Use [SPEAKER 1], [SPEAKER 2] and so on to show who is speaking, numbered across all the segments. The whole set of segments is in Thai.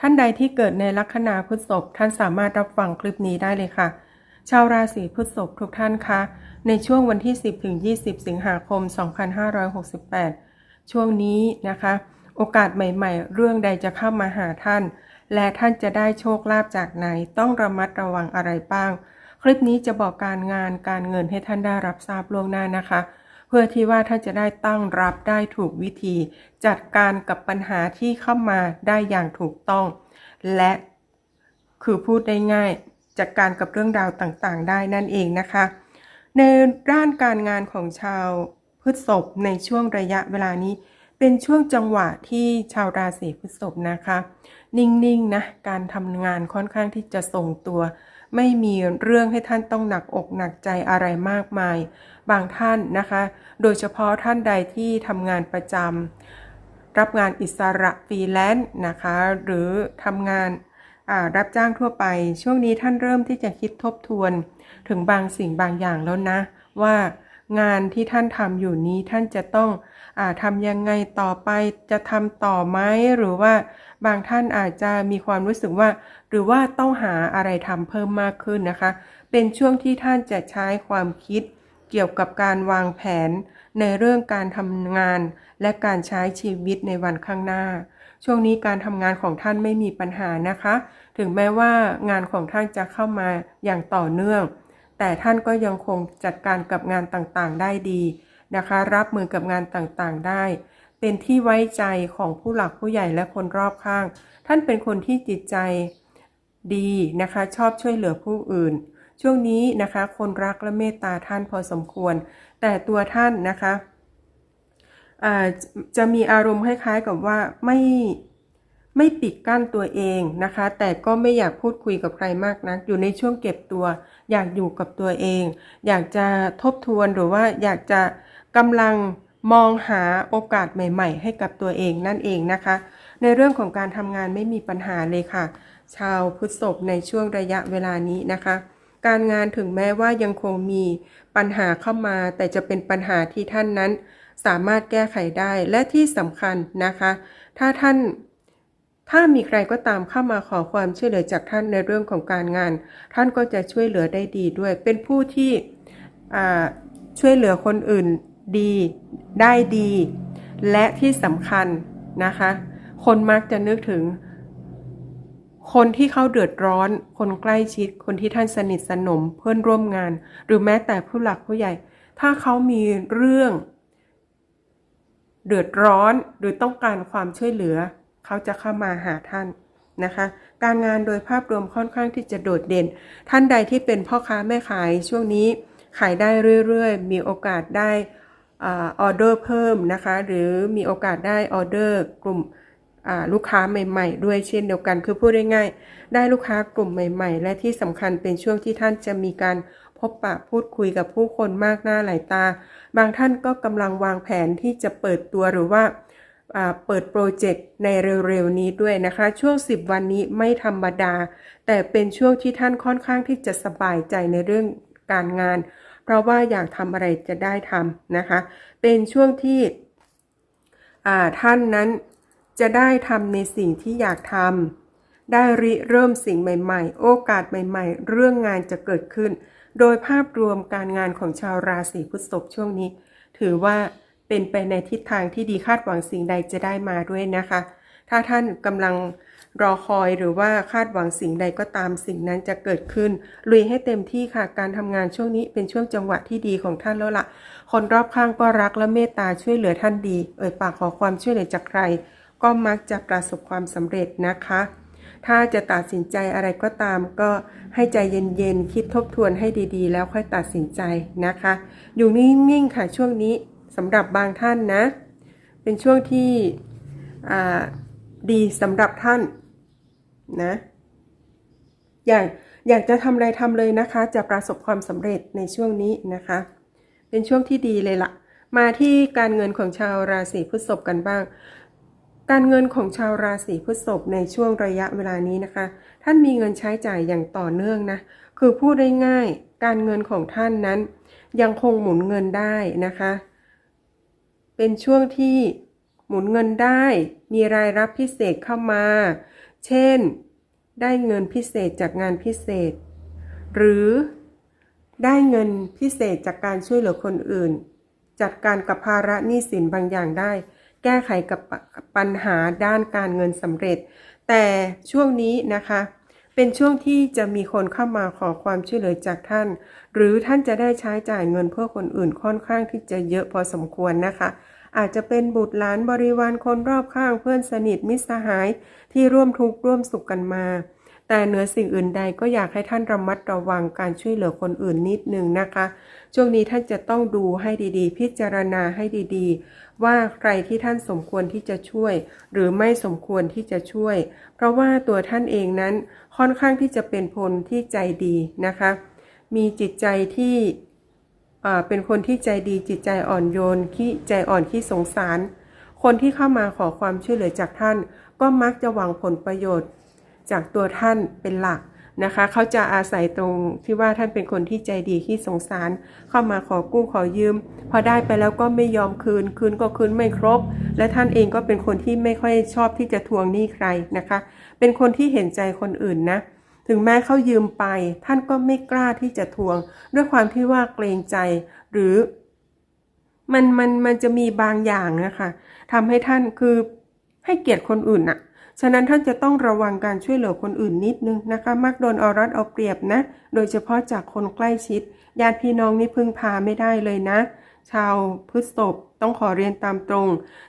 [SPEAKER 1] ท่านใดที่เกิดในลัคนาพฤษภท่านสามารถรับฟังคลิปนี้ได้เลยค่ะ ชาวราศีพฤษภทุกท่านคะในช่วงวันที่ 10ถึง20 สิงหาคม 2568 ช่วงนี้นะคะ โอกาสใหม่ ๆ เรื่องใดจะเข้ามาหาท่าน และท่านจะได้โชคลาภจากไหน ต้องระมัดระวังอะไรบ้าง คลิปนี้จะบอกการงานการเงินให้ท่านได้รับทราบล่วงหน้านะคะ เพื่อที่ว่าท่านจะได้ตั้งรับได้ถูกวิธี จัดการกับปัญหาที่เข้ามาได้อย่างถูกต้อง และคือพูดได้ง่ายจัดการกับเรื่องราวต่างๆ ได้นั่นเองนะคะ ในด้านการงานของชาวพฤษภในช่วงระยะเวลานี้ เป็นช่วงจังหวะที่ชาวราศีพฤษภนะคะ นิ่งๆนะการทำงานค่อนข้างที่จะทรงตัว ไม่มีเรื่องให้ท่านต้องหนักอกหนักใจอะไรมากมาย บางท่านนะคะ โดยเฉพาะท่านใดที่ทำงานประจำรับงานอิสระฟรีแลนซ์นะคะ หรือทำงานรับจ้างทั่วไป ช่วงนี้ท่านเริ่มที่จะคิดทบทวน ถึงบางสิ่งบางอย่างแล้วนะ ว่างานที่ท่านทำอยู่นี้ท่านจะต้องอทำยังไงต่อไปจะทำต่อไหมหรือว่าบางท่านอาจจะมีความรู้สึกว่า หรือว่าต้องหาอะไรทำเพิ่มมากขึ้นนะคะ เป็นช่วงที่ท่านจะใช้ความคิด เกี่ยวกับการวางแผนในเรื่องการทำงาน และการใช้ชีวิตในวันข้างหน้า ช่วงนี้การทำงานของท่านไม่มีปัญหานะคะ ถึงแม้ว่างานของท่านจะเข้ามาอย่างต่อเนื่อง แต่ท่านก็ยังคงจัดการกับงานต่างๆ ได้ดีนะคะ รับมือกับงานต่างๆ ได้ เป็นที่ไว้ใจของผู้หลักผู้ใหญ่และคนรอบข้าง ท่านเป็นคนที่จิตใจดีนะคะ ชอบช่วยเหลือผู้อื่น ช่วงนี้นะคะ คนรักและเมตตาท่านพอสมควร แต่ตัวท่านนะคะจะมีอารมณ์คล้ายๆกับว่าไม่ไม่ปิดกั้นตัวเองนะคะ แต่ก็ไม่อยากพูดคุยกับใครมากนัก อยู่ในช่วงเก็บตัว อยากอยู่กับตัวเอง อยากจะทบทวนหรือว่าอยากจะกำลังมองหาโอกาสใหม่ ๆ ให้กับตัวเองนั่นเองนะคะ ในเรื่องของการทำงานไม่มีปัญหาเลยค่ะ ชาวพฤษภในช่วงระยะเวลานี้นะคะ การงานถึงแม้ว่ายังคงมีปัญหาเข้ามา แต่จะเป็นปัญหาที่ท่านนั้น สามารถแก้ไขได้และที่สำคัญนะคะ ถ้าท่านถ้ามีใครก็ตามเข้ามาขอความช่วยเหลือจากท่านในเรื่องของการงาน ท่านก็จะช่วยเหลือได้ดีด้วย เป็นผู้ที่ช่วยเหลือคนอื่นดีได้ดี และที่สำคัญนะคะ คนมักจะนึกถึง คนที่เขาเดือดร้อน คนใกล้ชิด คนที่ท่านสนิทสนมเพื่อนร่วมงาน หรือแม้แต่ผู้หลักผู้ใหญ่ ถ้าเขามีเรื่อง เดือดร้อนหรือต้องการความช่วยเหลือ เขาจะเข้ามาหาท่านนะคะ การงานโดยภาพรวมค่อนข้างที่จะโดดเด่น ท่านใดที่เป็นพ่อค้าแม่ขายช่วงนี้ขายได้เรื่อยๆ มีโอกาสได้ออเดอร์เพิ่มนะคะ หรือมีโอกาสได้ออเดอร์กลุ่ม ลูกค้าใหม่ ๆ ด้วยเช่นเดียวกันคือพูดง่ายๆได้ลูกค้ากลุ่มใหม่ ๆ และที่สำคัญเป็นช่วงที่ท่านจะมีการพบปะพูดคุยกับผู้คนมากหน้าหลายตา บางท่านก็กำลังวางแผนที่จะเปิดตัวหรือว่าเปิดโปรเจกต์ในเร็วๆนี้ด้วยนะคะ ช่วง 10 วันนี้ไม่ธรรมดา แต่เป็นช่วงที่ท่านค่อนข้างที่จะสบายใจในเรื่องการงาน เพราะว่าอยากทำอะไรจะได้ทำนะคะ เป็นช่วงที่ท่านนั้น จะได้ทำในสิ่งที่อยากทำได้ริเริ่มสิ่งใหม่ ๆ โอกาสใหม่ ๆ เรื่องงานจะเกิดขึ้น โดยภาพรวมการงานของชาวราศีพฤษภช่วงนี้ ถือว่าเป็นไปในทิศทางที่ดีคาดหวังสิ่งใดจะได้มาด้วยนะคะ ถ้าท่านกำลังรอคอยหรือว่าคาดหวังสิ่งใดก็ตามสิ่งนั้นจะเกิดขึ้น ลุยให้เต็มที่ค่ะ การทำงานช่วงนี้เป็นช่วงจังหวะที่ดีของท่านแล้วละ่ะ คนรอบข้างก็รักและเมตตาช่วยเหลือท่านดี เอ่ยปากขอความช่วยเหลือจากใคร ก็มักจะประสบความสำเร็จนะคะ ถ้าจะตัดสินใจอะไรก็ตาม ก็ให้ใจเย็นๆ คิดทบทวนให้ดีๆ แล้วค่อยตัดสินใจนะคะ อยู่นิ่งๆค่ะช่วงนี้สำหรับบางท่านนะ เป็นช่วงที่ดีสำหรับท่านนะอยากอยากจะทำอะไรทำเลยนะคะ จะประสบความสำเร็จในช่วงนี้นะคะ เป็นช่วงที่ดีเลยละ่ะ มาที่การเงินของชาวราศีพฤษภกันบ้าง การเงินของชาวราศีพฤษภในช่วงระยะเวลานี้นะคะ ท่านมีเงินใช้จ่ายอย่างต่อเนื่องนะ คือพูดได้ง่าย การเงินของท่านนั้น ยังคงหมุนเงินได้นะคะ เป็นช่วงที่หมุนเงินได้ มีรายรับพิเศษเข้ามา เช่น ได้เงินพิเศษจากงานพิเศษ หรือได้เงินพิเศษจากการช่วยเหลือคนอื่น จัดการกับภาระหนี้สินบางอย่างได้ แก้ไขกับปัญหาด้านการเงินสำเร็จ แต่ช่วงนี้นะคะ เป็นช่วงที่จะมีคนเข้ามาขอความช่วยเหลือจากท่าน หรือท่านจะได้ใช้จ่ายเงินเพื่อคนอื่นค่อนข้างที่จะเยอะพอสมควรนะคะ อาจจะเป็นบุตรหลานบริวารคนรอบข้างเพื่อนสนิทมิตรสหายที่ร่วมทุกข์ร่วมสุขกันมา แต่เหนือสิ่งอื่นใดก็อยากให้ท่านระมัดระวังการช่วยเหลือคนอื่นนิดนึงนะคะ ช่วงนี้ท่านจะต้องดูให้ดีๆ พิจารณาให้ดีๆ ว่าใครที่ท่านสมควรที่จะช่วย หรือไม่สมควรที่จะช่วย เพราะว่าตัวท่านเองนั้นค่อนข้างที่จะเป็นพลที่ใจดีนะคะ มีจิตใจที่เป็นคนที่ใจดีจิตใจอ่อนโยนขี้ใจอ่อนขี้สงสาร คนที่เข้ามาขอความช่วยเหลือจากท่าน ก็มักจะหวังผลประโยชน์ จากตัวท่านเป็นหลักนะคะ เขาจะอาศัยตรงที่ว่าท่านเป็นคนที่ใจดีที่สงสาร เข้ามาขอกู้ขอยืม พอได้ไปแล้วก็ไม่ยอมคืน คืนก็คืนไม่ครบ และท่านเองก็เป็นคนที่ไม่ค่อยชอบที่จะทวงหนี้ใครนะคะ เป็นคนที่เห็นใจคนอื่นนะ ถึงแม้เขายืมไป ท่านก็ไม่กล้าที่จะทวง ด้วยความที่ว่าเกรงใจหรือ มันมันมันจะมีบางอย่างนะคะทำให้ท่านคือให้เกียรติคนอื่นน่ะ ฉะนั้นท่านจะต้องระวังการช่วยเหลือคนอื่นนิดนึงนะคะ มักโดนเอารัดเอาเปรียบนะ โดยเฉพาะจากคนใกล้ชิด ญาติพี่น้องนี่พึ่งพาไม่ได้เลยนะ ชาวพฤษภต้องขอเรียนตามตรง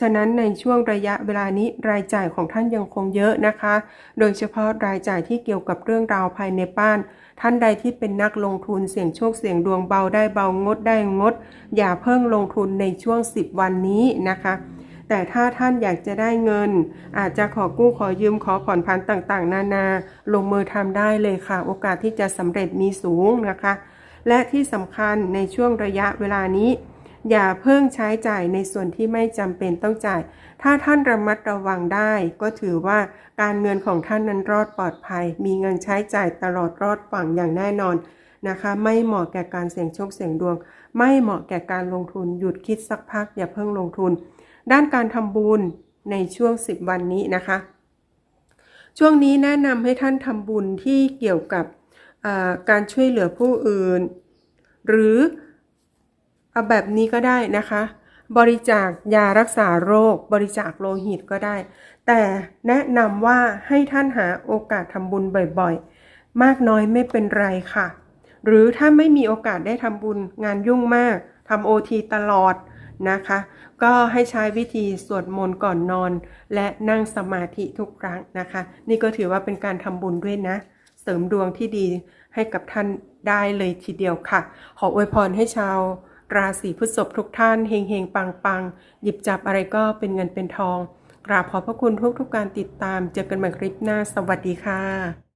[SPEAKER 1] ฉะนั้นในช่วงระยะเวลานี้รายจ่ายของท่านยังคงเยอะนะคะ โดยเฉพาะรายจ่ายที่เกี่ยวกับเรื่องราวภายในบ้าน ท่านใดที่เป็นนักลงทุนเสี่ยงโชคเสี่ยงดวงเบาได้เบางดได้งด อย่าเพิ่งลงทุนในช่วง 10 วันนี้นะคะ แต่ถ้าท่านอยากจะได้เงิน อาจจะขอกู้ขอยืมขอผ่อนผันต่างๆ นานา ลงมือทำได้เลยค่ะ โอกาสที่จะสำเร็จมีสูงนะคะ และที่สำคัญในช่วงระยะเวลานี้ อย่าเพิ่งใช้จ่ายในส่วนที่ไม่จำเป็นต้องจ่าย ถ้าท่านระมัดระวังได้ ก็ถือว่าการเงินของท่านนั้นรอดปลอดภัย มีเงินใช้จ่ายตลอดรอดฝั่งอย่างแน่นอนนะคะ ไม่เหมาะแก่การเสี่ยงโชคเสี่ยงดวง ไม่เหมาะแก่การลงทุนหยุดคิดสักพัก อย่าเพิ่งลงทุน ด้านการทำบุญในช่วง 10 วันนี้นะคะ ช่วงนี้แนะนำให้ท่านทำบุญที่เกี่ยวกับการช่วยเหลือผู้อื่น หรือเอาแบบนี้ก็ได้นะคะ บริจาคยารักษาโรค บริจาคโลหิตก็ได้ แต่แนะนำว่าให้ท่านหาโอกาสทำบุญบ่อยๆ มากน้อยไม่เป็นไรค่ะ หรือถ้าไม่มีโอกาสได้ทำบุญงานยุ่งมากทำโอทีตลอด นะคะ ก็ให้ใช้วิธีสวดมนต์ก่อนนอน และนั่งสมาธิทุกครั้งนะคะ นี่ก็ถือว่าเป็นการทำบุญด้วยนะ เสริมดวงที่ดีให้กับท่านได้เลยทีเดียวค่ะ ขออวยพรให้ชาวราศีพฤษภทุกท่านเฮงเฮงปังปังหยิบจับอะไรก็เป็นเงินเป็นทอง กราบขอบพระคุณทุกทุกการติดตาม เจอกันใหม่คลิปหน้า สวัสดีค่ะ